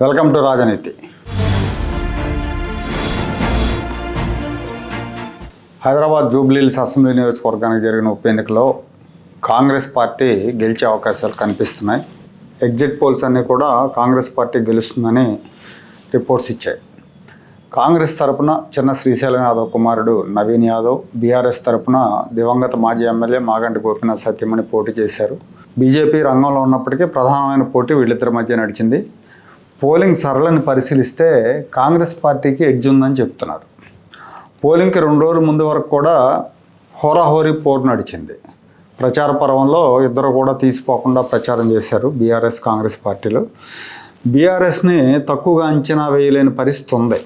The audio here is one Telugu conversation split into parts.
వెల్కమ్ టు రాజనీతి. హైదరాబాద్ జూబ్లీహిల్స్ అసెంబ్లీ నియోజకవర్గానికి జరిగిన ఉప ఎన్నికలో కాంగ్రెస్ పార్టీ గెలిచే అవకాశాలు కనిపిస్తున్నాయి. ఎగ్జిట్ పోల్స్ అన్నీ కూడా కాంగ్రెస్ పార్టీ గెలుస్తుందని రిపోర్ట్స్ ఇచ్చాయి. కాంగ్రెస్ తరపున చిన్న శ్రీశైలం యాదవ్ కుమారుడు నవీన్ యాదవ్ బీఆర్ఎస్ తరపున దివంగత మాజీ ఎమ్మెల్యే మాగంటి గోపీనాథ్ సత్యమణి పోటీ చేశారు. బీజేపీ రంగంలో ఉన్నప్పటికీ ప్రధానమైన పోటీ వీళ్ళిద్దరి మధ్య నడిచింది. పోలింగ్ సరళని పరిశీలిస్తే కాంగ్రెస్ పార్టీకి ఎడ్జ్ ఉందని చెప్తున్నారు. పోలింగ్కి రెండు రోజుల ముందు వరకు కూడా హోరాహోరీ పోరు నడిచింది. ప్రచార పర్వంలో ఇద్దరు కూడా తీసిపోకుండా ప్రచారం చేశారు బీఆర్ఎస్ కాంగ్రెస్ పార్టీలు. బీఆర్ఎస్ని తక్కువగా అంచనా వేయలేని పరిస్థితి ఉంది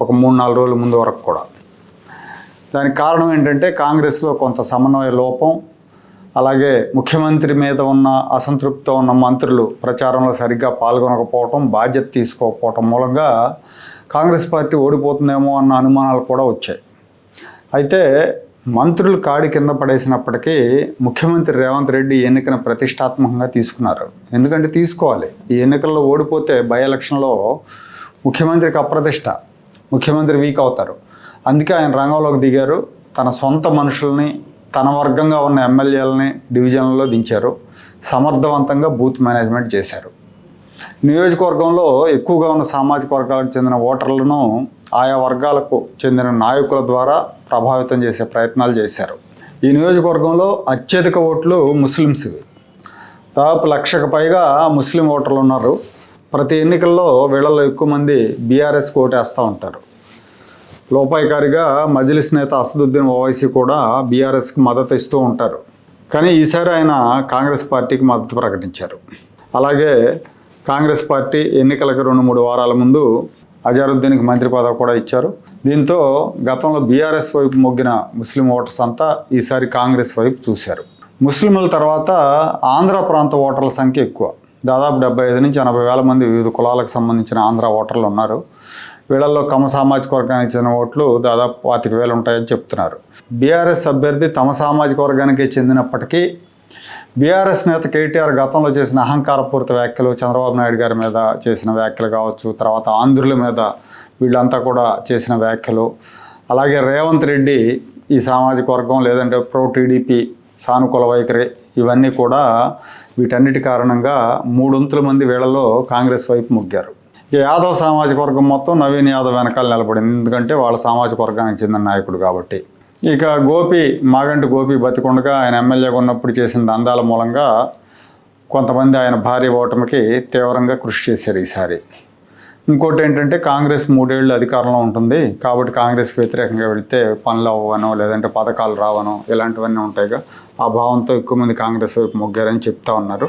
ఒక మూడు నాలుగు రోజుల ముందు వరకు కూడా. దానికి కారణం ఏంటంటే కాంగ్రెస్లో కొంత సమన్వయ లోపం అలాగే ముఖ్యమంత్రి మీద ఉన్న అసంతృప్తితో ఉన్న మంత్రులు ప్రచారంలో సరిగ్గా పాల్గొనకపోవటం బాధ్యత తీసుకోకపోవటం మూలంగా కాంగ్రెస్ పార్టీ ఓడిపోతుందేమో అన్న అనుమానాలు కూడా వచ్చాయి. అయితే మంత్రులు కాడి కింద పడేసినప్పటికీ ముఖ్యమంత్రి రేవంత్ రెడ్డి ఎన్నికను ప్రతిష్టాత్మకంగా తీసుకున్నారు. ఎందుకంటే తీసుకోవాలి. ఈ ఎన్నికల్లో ఓడిపోతే బై ఎలక్షన్లో ముఖ్యమంత్రికి అప్రతిష్ట ముఖ్యమంత్రి వీక్ అవుతారు. అందుకే ఆయన రంగంలోకి దిగారు. తన సొంత మనుషుల్ని తన వర్గంగా ఉన్న ఎమ్మెల్యేలని డివిజన్లలో దించారు. సమర్థవంతంగా బూత్ మేనేజ్మెంట్ చేశారు. నియోజకవర్గంలో ఎక్కువగా ఉన్న సామాజిక వర్గాలకు చెందిన ఓటర్లను ఆయా వర్గాలకు చెందిన నాయకుల ద్వారా ప్రభావితం చేసే ప్రయత్నాలు చేశారు. ఈ నియోజకవర్గంలో అత్యధిక ఓట్లు ముస్లిమ్స్వి దాదాపు లక్షకు పైగా ముస్లిం ఓటర్లు ఉన్నారు. ప్రతి ఎన్నికల్లో వీళ్ళలో ఎక్కువ మంది బీఆర్ఎస్కి ఓటేస్తూ ఉంటారు. లోపాయికారిగా మజిలిస్ నేత అసదుద్దీన్ ఓవైసీ కూడా బీఆర్ఎస్కి మద్దతు ఇస్తూ ఉంటారు. కానీ ఈసారి ఆయన కాంగ్రెస్ పార్టీకి మద్దతు ప్రకటించారు. అలాగే కాంగ్రెస్ పార్టీ ఎన్నికలకు రెండు మూడు వారాల ముందు అజారుద్దీన్కి మంత్రి పదవి కూడా ఇచ్చారు. దీంతో గతంలో బీఆర్ఎస్ వైపు మొగ్గిన ముస్లిం ఓటర్స్ అంతా ఈసారి కాంగ్రెస్ వైపు చూశారు. ముస్లింల తర్వాత ఆంధ్ర ప్రాంత ఓటర్ల సంఖ్య ఎక్కువ. దాదాపు డెబ్బై ఐదు నుంచి ఎనభై వేల మంది వివిధ కులాలకు సంబంధించిన ఆంధ్ర ఓటర్లు ఉన్నారు. వీళ్ళల్లో కమ సామాజిక వర్గానికి చెందిన ఓట్లు దాదాపు పాతిక వేలు ఉంటాయని చెప్తున్నారు. బీఆర్ఎస్ అభ్యర్థి తమ సామాజిక వర్గానికి చెందినప్పటికీ బీఆర్ఎస్ నేత కేటీఆర్ గతంలో చేసిన అహంకారపూరిత వ్యాఖ్యలు చంద్రబాబు నాయుడు గారి మీద చేసిన వ్యాఖ్యలు కావచ్చు తర్వాత ఆంధ్రుల మీద వీళ్ళంతా కూడా చేసిన వ్యాఖ్యలు. అలాగే రేవంత్ రెడ్డి ఈ సామాజిక వర్గం లేదంటే ప్రో టీడీపీ సానుకూల వైఖరి ఇవన్నీ కూడా వీటన్నిటి కారణంగా మూడొంతుల మంది వీళ్ళలో కాంగ్రెస్ వైపు మొగ్గారు. ఇక యాదవ్ సామాజిక వర్గం మొత్తం నవీన్ యాదవ్ వెనకాల నిలబడింది. ఎందుకంటే వాళ్ళ సామాజిక వర్గానికి చెందిన నాయకుడు కాబట్టి. ఇక గోపి మాగంటి గోపి బతికుండగా ఆయన ఎమ్మెల్యేగా ఉన్నప్పుడు చేసిన దందాల మూలంగా కొంతమంది ఆయన భారీ ఓటమికి తీవ్రంగా కృషి చేశారు ఈసారి. ఇంకోటి ఏంటంటే కాంగ్రెస్ మూడేళ్ళు అధికారంలో ఉంటుంది. కాబట్టి కాంగ్రెస్కి వ్యతిరేకంగా వెళితే పనులు అవ్వనో లేదంటే పథకాలు రావనో ఇలాంటివన్నీ ఉంటాయిగా. ఆ భావంతో ఎక్కువ మంది కాంగ్రెస్ వైపు మొగ్గారని చెప్తా ఉన్నారు.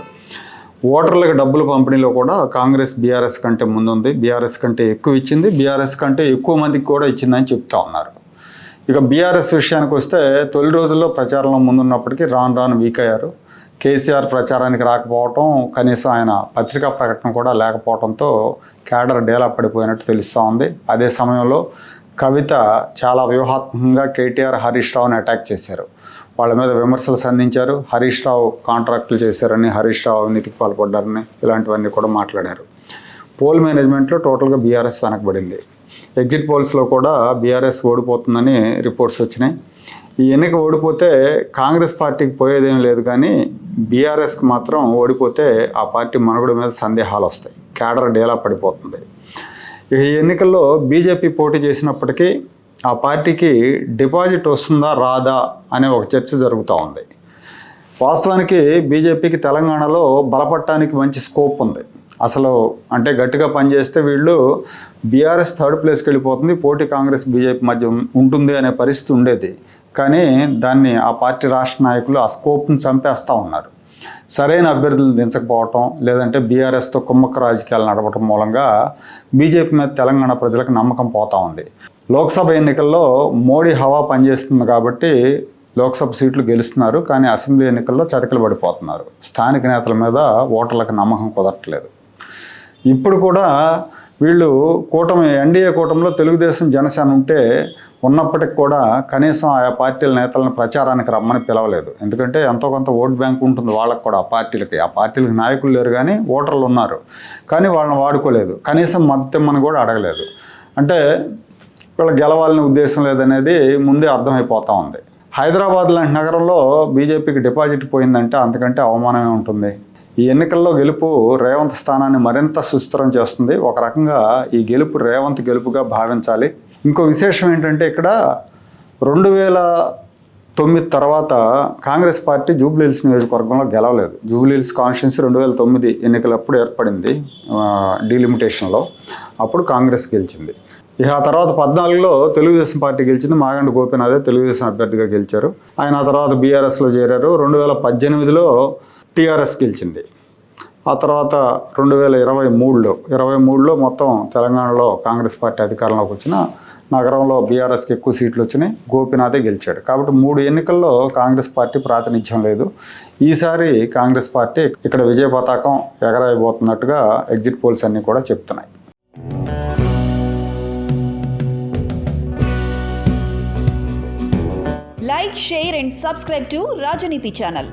ఓటర్లకు డబ్బులు పంపిణీలో కూడా కాంగ్రెస్ బీఆర్ఎస్ కంటే ముందుంది. బీఆర్ఎస్ కంటే ఎక్కువ ఇచ్చింది. బీఆర్ఎస్ కంటే ఎక్కువ మందికి కూడా ఇచ్చిందని చెప్తా ఉన్నారు. ఇక బీఆర్ఎస్ విషయానికి వస్తే తొలి రోజుల్లో ప్రచారంలో ముందున్నప్పటికీ రాను రాను వీక్ అయ్యారు. కేసీఆర్ ప్రచారానికి రాకపోవటం కనీసం ఆయన పత్రికా ప్రకటన కూడా లేకపోవడంతో క్యాడర్ డేలా పడిపోయినట్టు తెలుస్తూ ఉంది. అదే సమయంలో కవిత చాలా వ్యూహాత్మకంగా కేటీఆర్ హరీష్ రావుని అటాక్ చేశారు. వాళ్ళ మీద విమర్శలు సంధించారు. హరీష్ రావు కాంట్రాక్టులు చేశారని హరీష్ రావు అవినీతికి పాల్పడ్డారని ఇలాంటివన్నీ కూడా మాట్లాడారు. పోల్ మేనేజ్మెంట్లో టోటల్గా బీఆర్ఎస్ వెనకబడింది. ఎగ్జిట్ పోల్స్లో కూడా బీఆర్ఎస్ ఓడిపోతుందని రిపోర్ట్స్ వచ్చినాయి. ఈ ఎన్నిక ఓడిపోతే కాంగ్రెస్ పార్టీకి పోయేదేం లేదు కానీ బీఆర్ఎస్కి మాత్రం ఓడిపోతే ఆ పార్టీ మనుగడ మీద సందేహాలు వస్తాయి. క్యాడర్ డేలా పడిపోతుంది. ఈ ఎన్నికల్లో బీజేపీ పోటీ చేసినప్పటికీ ఆ పార్టీకి డిపాజిట్ వస్తుందా రాదా అనే ఒక చర్చ జరుగుతూ ఉంది. వాస్తవానికి బీజేపీకి తెలంగాణలో బలపడటానికి మంచి స్కోప్ ఉంది. అసలు అంటే గట్టిగా పనిచేస్తే వీళ్ళు బీఆర్ఎస్ థర్డ్ ప్లేస్కి వెళ్ళిపోతుంది పోటీ కాంగ్రెస్ బీజేపీ మధ్య ఉంటుంది అనే పరిస్థితి ఉండేది. కానీ దాన్ని ఆ పార్టీ రాష్ట్ర నాయకులు ఆ స్కోప్ని చంపేస్తూ ఉన్నారు. సరైన అభ్యర్థులు దించకపోవటం లేదంటే బీఆర్ఎస్తో కుమ్మక్క రాజకీయాలు నడపడం మూలంగా బీజేపీ మీద తెలంగాణ ప్రజలకు నమ్మకం పోతా ఉంది. లోక్సభ ఎన్నికల్లో మోడీ హవా పనిచేస్తుంది కాబట్టి లోక్సభ సీట్లు గెలుస్తున్నారు కానీ అసెంబ్లీ ఎన్నికల్లో చతికిలు పడిపోతున్నారు. స్థానిక నేతల మీద ఓటర్లకు నమ్మకం కుదరట్లేదు. ఇప్పుడు కూడా వీళ్ళు కూటమి ఎన్డీఏ కూటమిలో తెలుగుదేశం జనసేన ఉంటే ఉన్నప్పటికి కూడా కనీసం ఆయా పార్టీల నేతలను ప్రచారానికి రమ్మని పిలవలేదు. ఎందుకంటే ఎంతో కొంత ఓట్ బ్యాంక్ ఉంటుంది వాళ్ళకు కూడా ఆ పార్టీలకి. ఆ పార్టీలకు నాయకులు లేరు కానీ ఓటర్లు ఉన్నారు. కానీ వాళ్ళని వాడుకోలేదు. కనీసం మద్దతిమ్మని కూడా అడగలేదు. అంటే వీళ్ళు గెలవాలనే ఉద్దేశం లేదనేది ముందే అర్థమైపోతూ ఉంది. హైదరాబాద్ లాంటి నగరంలో బీజేపీకి డిపాజిట్ పోయిందంటే అంతకంటే అవమానమే ఉంటుంది. ఈ ఎన్నికల్లో గెలుపు రేవంత్ స్థానాన్ని మరింత సుస్థిరం చేస్తుంది. ఒక రకంగా ఈ గెలుపు రేవంత్ గెలుపుగా భావించాలి. ఇంకో విశేషం ఏంటంటే ఇక్కడ రెండు వేల తొమ్మిది తర్వాత కాంగ్రెస్ పార్టీ జూబ్లీహిల్స్ నియోజకవర్గంలో గెలవలేదు. జూబ్లీహిల్స్ కాన్స్టిట్యున్సీ రెండు వేల తొమ్మిది ఎన్నికలప్పుడు ఏర్పడింది డీలిమిటేషన్లో. అప్పుడు కాంగ్రెస్ గెలిచింది. ఇక ఆ తర్వాత పద్నాలుగులో తెలుగుదేశం పార్టీ గెలిచింది. మాగండి గోపీనాథే తెలుగుదేశం అభ్యర్థిగా గెలిచారు. ఆయన ఆ తర్వాత బీఆర్ఎస్లో చేరారు. రెండు వేల పద్దెనిమిదిలో టీఆర్ఎస్ గెలిచింది. ఆ తర్వాత రెండు వేల ఇరవై మూడులో ఇరవై మూడులో మొత్తం తెలంగాణలో కాంగ్రెస్ పార్టీ అధికారంలోకి వచ్చిన నగరంలో బీఆర్ఎస్కి ఎక్కువ సీట్లు వచ్చినాయి. గోపినాథే గెలిచాడు. కాబట్టి మూడు ఎన్నికల్లో కాంగ్రెస్ పార్టీ ప్రాతినిధ్యం లేదు. ఈసారి కాంగ్రెస్ పార్టీ ఇక్కడ విజయ పతాకం ఎగరైపోతున్నట్టుగా ఎగ్జిట్ పోల్స్ అన్నీ కూడా చెప్తున్నాయి. Like share and subscribe to Rajaneeti channel.